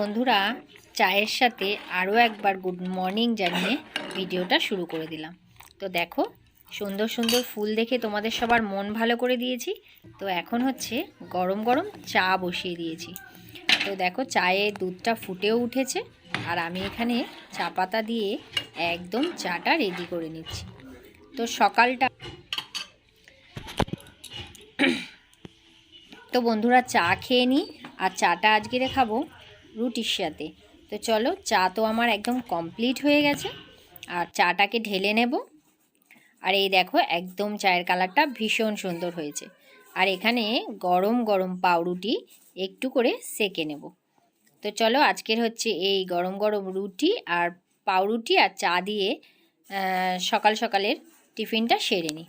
বন্ধুরা, চায়ের সাথে আরও একবার গুড মর্নিং জানিয়ে ভিডিওটা শুরু করে দিলাম। তো দেখো, সুন্দর সুন্দর ফুল দেখে তোমাদের সবার মন ভালো করে দিয়েছি। তো এখন হচ্ছে গরম গরম চা বসিয়ে দিয়েছি। তো দেখো, চায়ে দুধটা ফুটেও উঠেছে আর আমি এখানে চা পাতা দিয়ে একদম চাটা রেডি করে নিচ্ছি। তো সকালটা তো বন্ধুরা, চা খেয়ে নিই আর চাটা আজকে খাব রুটির সাথে। তো চলো, চা তো আমার একদম কমপ্লিট হয়ে গেছে। আর চাটাকে ঢেলে নেব। আর এই দেখো, একদম চায়ের কালারটা ভীষণ সুন্দর হয়েছে। আর এখানে গরম গরম পাউরুটি একটু করে সেকে নেব। তো চলো, আজকের হচ্ছে এই গরম গরম রুটি আর পাউরুটি আর চা দিয়ে সকাল সকালের টিফিনটা সেরে নিই।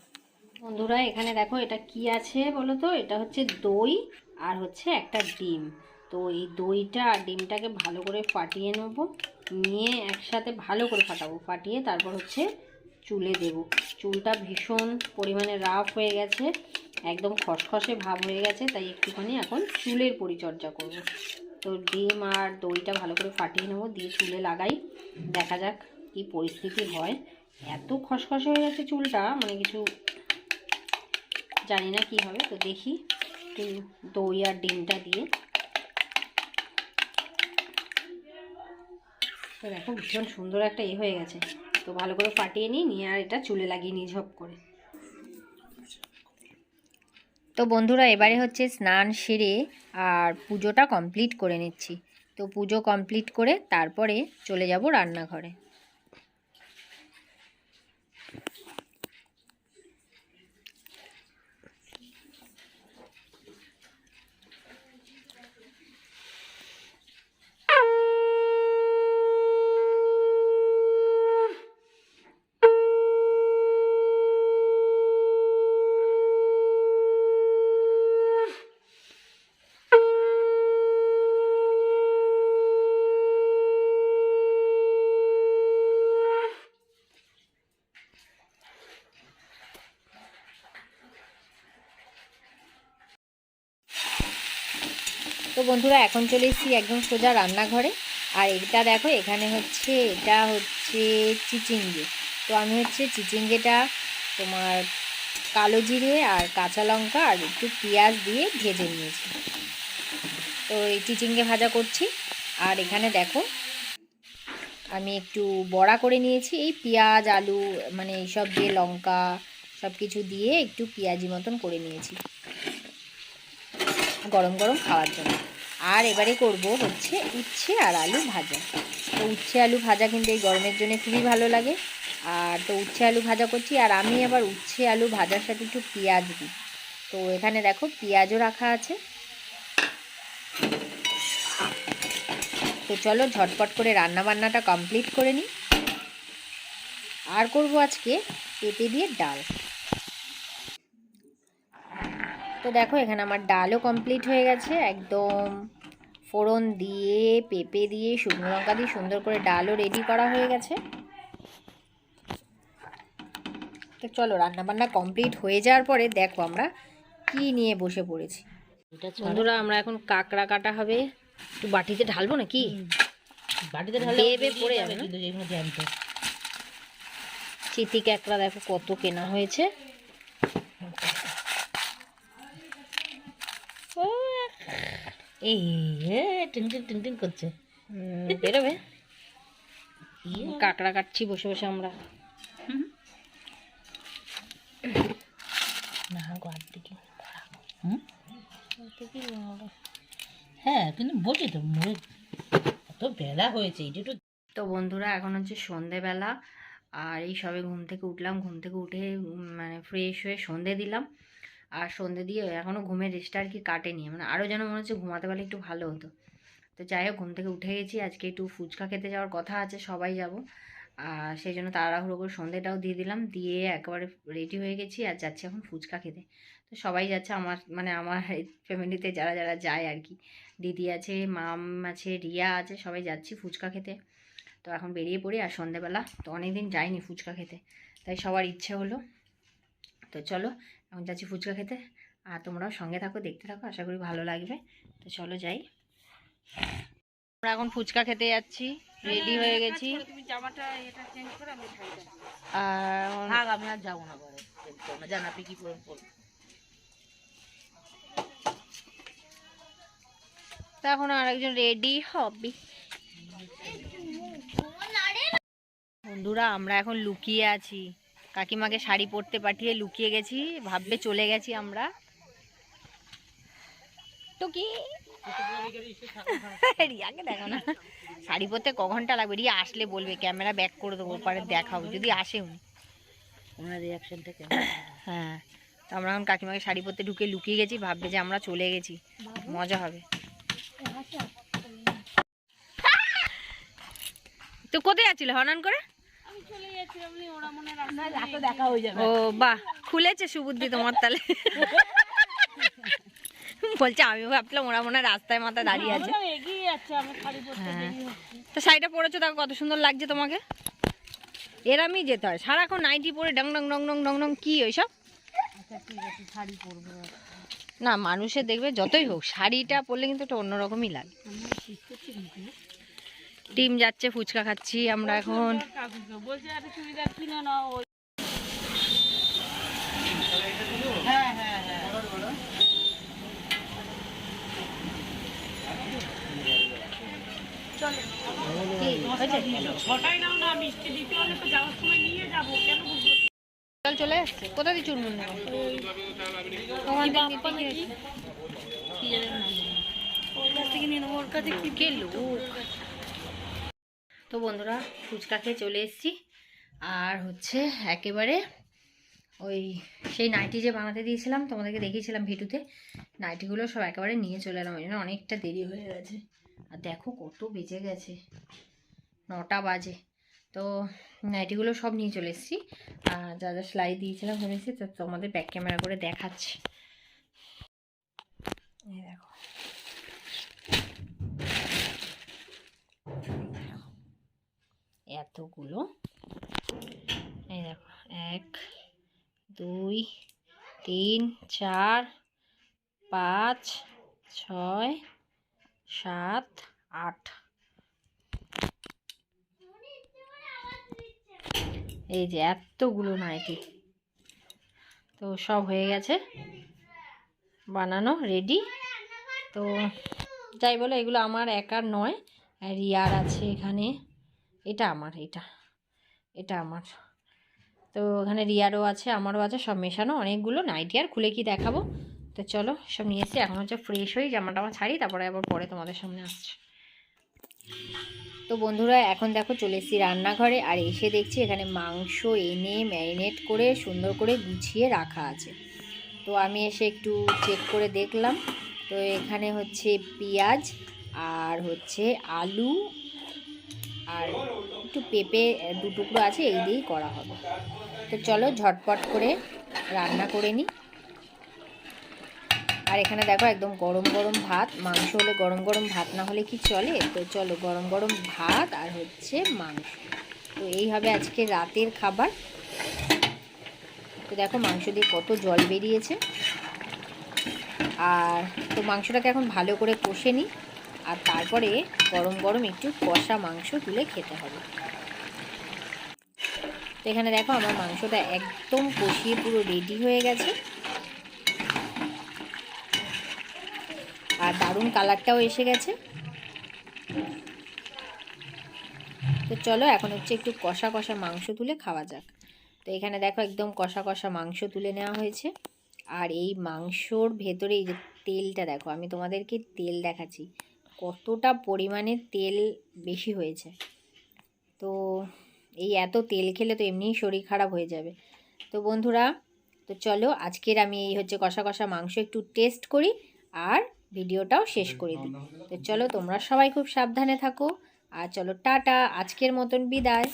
বন্ধুরা, এখানে দেখো, এটা কি আছে বলো তো? এটা হচ্ছে দই আর হচ্ছে একটা ডিম। তো এই দইটা আর ডিমটাকে ভালো করে ফাটিয়ে নেব। নিয়ে একসাথে ভালো করে ফাটাবো। ফাটিয়ে তারপর হচ্ছে চুলে দেব। চুলটা ভীষণ পরিমাণে রাফ হয়ে গেছে, একদম খসখসে ভাব হয়ে গেছে, তাই একটুখানি এখন চুলের পরিচর্যা করব। তো ডিম আর দইটা ভালো করে ফাটিয়ে নেব, দিয়ে চুলে লাগাই। দেখা যাক কি পরিস্থিতি হয়। এত খসখসে হয়ে গেছে চুলটা মানে কিছু জানি না কি হবে। তো দেখি দই আর ডিমটা দিয়ে। তো দেখো ভীষণ সুন্দর একটা এ হয়ে গেছে। তো ভালো করে ফাটিয়ে নিই নিয়ে আর এটা চুলে লাগিয়ে নিই ঝপ করে। তো বন্ধুরা, এবারে হচ্ছে স্নান সেরে আর পুজোটা কমপ্লিট করে নিচ্ছি। তো পুজো কমপ্লিট করে তারপরে চলে যাব রান্নাঘরে। তো বন্ধুরা, এখন চলে এসেছি একদম সোজা রান্নাঘরে। আর এটা দেখো, এখানে হচ্ছে, এটা হচ্ছে চিচিঙ্গে। তো আমি হচ্ছে চিচিঙ্গেটা তোমার কালো জিরে আর কাঁচা লঙ্কা আর একটু পেঁয়াজ দিয়ে ভেজে নিয়েছি। তো এই চিচিঙ্গে ভাজা করছি। আর এখানে দেখো, আমি একটু বড়া করে নিয়েছি। এই পেঁয়াজ, আলু মানে এইসব দিয়ে লঙ্কা সব কিছু দিয়ে একটু পেঁয়াজি মতন করে নিয়েছি। গরম গরম খাওয়ার জন্য। আর এবারে করব হচ্ছে উচ্ছে আর আলু ভাজা। তো উচ্ছে আলু ভাজা কিন্তু এই গরমের জন্য খুবই ভালো লাগে। আর তো উচ্ছে আলু ভাজা করছি, আর আমি আবার উচ্ছে আলু ভাজার সাথে একটু পেঁয়াজ দিই। তো এখানে দেখো পেঁয়াজও রাখা আছে। তো চলো ঝটপট করে রান্না বান্নাটা কমপ্লিট করে নিই। আর করব আজকে পেঁপে দিয়ে ডাল। তো দেখো এখানে আমার ডালও কমপ্লিট হয়ে গেছে। একদম ফোড়ন দিয়ে পেঁপে দিয়ে শুকনো লঙ্কা দিয়ে সুন্দর করে ডালও রেডি করা হয়ে গেছে। তো চলো রান্নাবান্না কমপ্লিট হয়ে যাওয়ার পরে দেখো আমরা কি নিয়ে বসে পড়েছি। বন্ধুরা আমরা এখন কাঁকড়া কাটা হবে। একটু বাটিতে ঢালবো নাকি? বাটিতে ঢালে পড়ে যাবে? কিন্তু যেগুলো চিতি কাঁকড়া দেখো কত কেনা হয়েছে। এই টিন টিন করছে। বেরোবে? কাঁকড়া কাটছি বসে বসে আমরা। না গো আর দিকে হ্যাঁ কিন্তু বসে তো কত বেলা হয়েছে একটু তো বন্ধুরা এখন হচ্ছে সন্ধেবেলা। আর এই সবে ঘুম থেকে উঠলাম। ঘুম থেকে উঠে মানে ফ্রেশ হয়ে সন্ধে দিলাম। আর সন্ধে দিয়ে এখনও ঘুমের রেস্টটা আর কি কাটেনি। মানে আরও যেন মনে হচ্ছে ঘুমাতে পারলে একটু ভালো হতো। তো যাই হোক, ঘুম থেকে উঠে গেছি। আজকে একটু ফুচকা খেতে যাওয়ার কথা আছে, সবাই যাব। আর সেই জন্য তাড়াহুড়ো করে সন্ধেটাও দিয়ে দিলাম। দিয়ে একেবারে রেডি হয়ে গেছি আর যাচ্ছি এখন ফুচকা খেতে। তো সবাই যাচ্ছে আমার মানে আমার ফ্যামিলিতে যারা যারা যায় আর কি। দিদি আছে, মাম আছে, রিয়া আছে, সবাই যাচ্ছি ফুচকা খেতে। তো এখন বেরিয়ে পড়ি আর সন্ধেবেলা। তো অনেক দিন যাইনি ফুচকা খেতে। তাই সবার ইচ্ছে হলো। তো চলো এখন যাচ্ছি ফুচকা খেতে। আর তোমরাও সঙ্গে থাকো দেখতে থাকো আশা করি ভালো লাগবে। তো চলো যাই। আমরা এখন ফুচকা খেতে যাচ্ছি। রেডি হয়ে গেছি। তুমি জামাটা এটা চেঞ্জ করে আমি শাড়িটা আর আমি আর যাব না জানা কি করে এখন আরেকজন রেডি হবে। বন্ধুরা আমরা এখন লুকিয়ে আছি। কাকিমাকে শাড়ি পরতে পাঠিয়ে লুকিয়ে গেছি ভাববে চলে গেছি আমরা। তো কি? রিয়াকে দেখো না। শাড়ি পরতে ক ঘণ্টা লাগবে? রিয়া আসলে বলবে ক্যামেরা ব্যাক করে দেবো পরে দেখাবো যদি আসে উনি। ওনার রিয়াকশনটা হ্যাঁ তো আমরা এখন কাকিমাকে শাড়ি পরতে ঢুকে লুকিয়ে গেছি ভাববে যে আমরা চলে গেছি। মজা হবে। তো কোথায় যাচ্ছিল? হনান করে? ও বাহ খুলেছে সুবুদ্ধি তোমার তাহলে বলছে আমি ভাবলাম ওরা মনে হয় রাস্তায় মাথা দাঁড়িয়ে আছে। এগিয়ে যাচ্ছে আমি শাড়ি পরতে হ্যাঁ। তো শাড়িটা পরেছো দেখো কত সুন্দর লাগছে তোমাকে? এরামই যেতে হয়। সারাক্ষণ নাইটি পরে ডং ডং ডং ডং ডং ডং কি ওইসব? আচ্ছা ঠিক আছে শাড়ি পরবো। না মানুষে দেখবে যতই হোক শাড়িটা পরলে কিন্তু একটা অন্যরকমই লাগে আমার শীত করছে কিন্তু টিম যাচ্ছে ফুচকা খাচ্ছি আমরা এখন। চল কোথা দিয়ে চুরমুন নেব থেকে কি নিয়ে নেব? ওর কাছে তো বন্ধুরা ফুচকা খেয়ে চলে এসেছি। আর হচ্ছে একেবারে ওই সেই নাইটি যে বানাতে দিয়েছিলাম, তোমাদেরকে দেখিয়েছিলাম ভিডিওতে, নাইটিগুলো সব একেবারে নিয়ে চলে এলাম, ওই জন্য অনেকটা দেরি হয়ে গেছে। আর দেখো কত বেজে গেছে, নটা বাজে। তো নাইটিগুলো সব নিয়ে চলে এসেছি। আর যা যা সেলাই দিয়েছিলাম এসেছি তো তোমাদের ব্যাক ক্যামেরা করে দেখাচ্ছি। দেখো। এতগুলো? এই দেখো, এক, দুই, তিন, চার, পাঁচ, ছয়, সাত, আট। এই যে এতগুলো নাইটি। তো সব হয়ে গেছে। বানানো রেডি তো যাই বলো, এগুলো আমার একার নয় রিয়ার আছে এখানে। এটা আমার, এটা এটা আমার। তো ওখানে রিয়ারও আছে, আমারও আছে, সব মেশানো, অনেকগুলো নাইটি খুলে কি দেখাবো? তো চলো, সব নিয়ে এসেছি এখন হচ্ছে ফ্রেশ হই জামাটা আমার ছাড়ি, তারপরে আবার পরে তোমাদের সামনে আসছে। তো বন্ধুরা, এখন দেখো চলে এসেছি রান্নাঘরে, আর এসে দেখছি এখানে মাংস এনে ম্যারিনেট করে, সুন্দর করে গুছিয়ে রাখা আছে। তো আমি এসে একটু চেক করে দেখলাম। তো এখানে হচ্ছে পেঁয়াজ, আর হচ্ছে আলু আর একটু পেঁপে দু টুকরো আছে, এই দিয়েই করা হবে। তো চলো ঝটপট করে রান্না করে নিই। আর এখানে দেখো একদম গরম গরম ভাত। মাংস হলে গরম গরম ভাত, না হলে কি চলে? তো চলো গরম গরম ভাত আর হচ্ছে মাংস। তো এই হবে আজকে রাতের খাবার। তো দেখো মাংস দিয়ে কত জল বেরিয়েছে। আর তো মাংসটাকে এখন ভালো করে কষে নিই। আর তারপরে গরম গরম একটু কষা মাংস তুলে খেতে হবে। তো এখানে দেখো আমার মাংসটা একদম কষিয়ে পুরো রেডি হয়ে গেছে। আর দারুণ কালারটাও এসে গেছে। তো চলো এখন হচ্ছে একটু কষা কষা মাংস তুলে খাওয়া যাক। তো এখানে দেখো একদম কষা কষা মাংস তুলে নেওয়া হয়েছে। আর এই মাংসর ভেতরে এই যে তেলটা দেখো, আমি তোমাদেরকে তেল দেখাচ্ছি। কতটা পরিমাণে তেল বেশি হয়েছে? তো এই এত তেল খেলে তো এমনিই শরীর খারাপ হয়ে যাবে। তো বন্ধুরা তো চলো আজকের আমি এই হচ্ছে কষা কষা মাংস একটু টেস্ট করি আর ভিডিওটাও শেষ করে দিই। তো চলো তোমরা সবাই খুব সাবধানে থাকো। আর চলো টাটা আজকের মতন বিদায়।